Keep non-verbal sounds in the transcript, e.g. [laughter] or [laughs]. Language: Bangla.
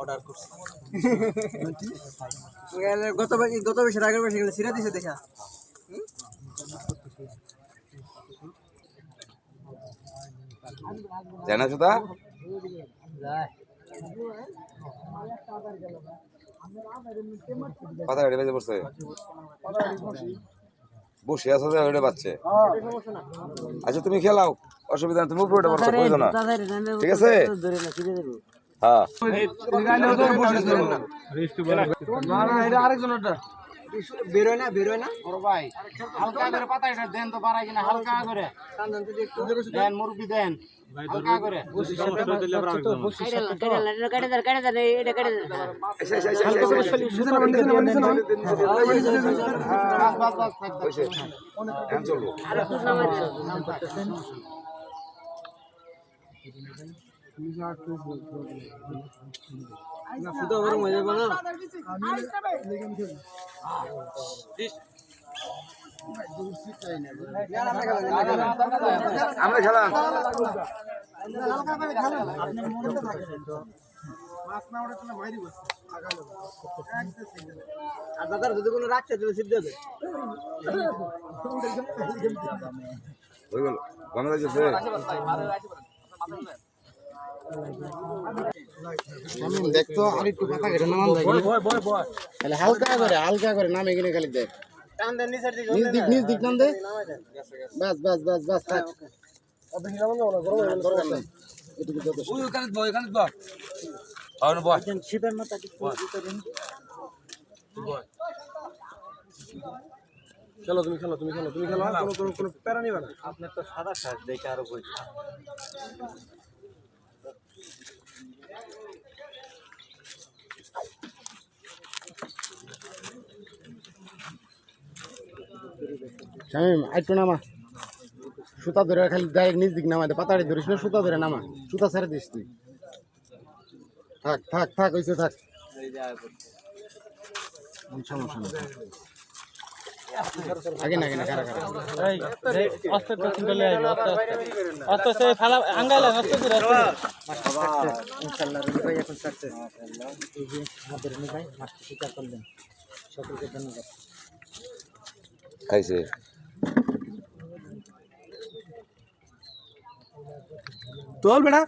অর্ডার করছি। [laughs] গত গত বছর আগের বছর গেলে সিরা দিছে দেখা। জানা সুদা পাতা গাড়ি বেজে পড়ছে? বসে আছে বাচ্চে আচ্ছা তুমি খেলাও। অসুবিধা নেই তুমি উপরে ঠিক আছে? হ্যাঁ। আরেকজনটা বেরোয় না বেরোয় না ভাই হালকা করে পাতা এটা দেন তো পারাই কিনা হালকা করে দেন মুরগি দেন চলবো আমরা খেলাম আর দাদার যদি কোনো রাখছে তাহলে সিট দেবে হয়ে গেল। কমে যাচ্ছে দেখতো আর একটু তাহলে হালকা করে হালকা করে নামে কিনে খালি দেখ। দিকে দিক চলো তুমি খেলো তুমি খেলো তুমি খেলো কোনো প্যারা নিবে না আপনার তো সাদা শার্ট দেখে আরও বলছি শামিম আইটু নামা। সুতা ধরে খালি ডাইরেক্ট নিজ দিক নামা দে, পাতাড়ি ধরিস না, সুতা ধরে নামা। সুতা ছেড়ে দিস তুই। থাক থাক থাক ওইসে থাক। সমস্যা নেই। আগে না আগে না কারা কারা? আস্তে আস্তে চলে আসবে আস্তে আস্তে আস্তে আস্তে ফালা আঙ্গালে আস্তে করে ইনশাআল্লাহ রবি ভাই এখন সাকসেস এই যে আমাদের রবি ভাই মাছটি স্বীকার করলেন সকলকে ধন্যবাদ খাইছে। তোল বেটা।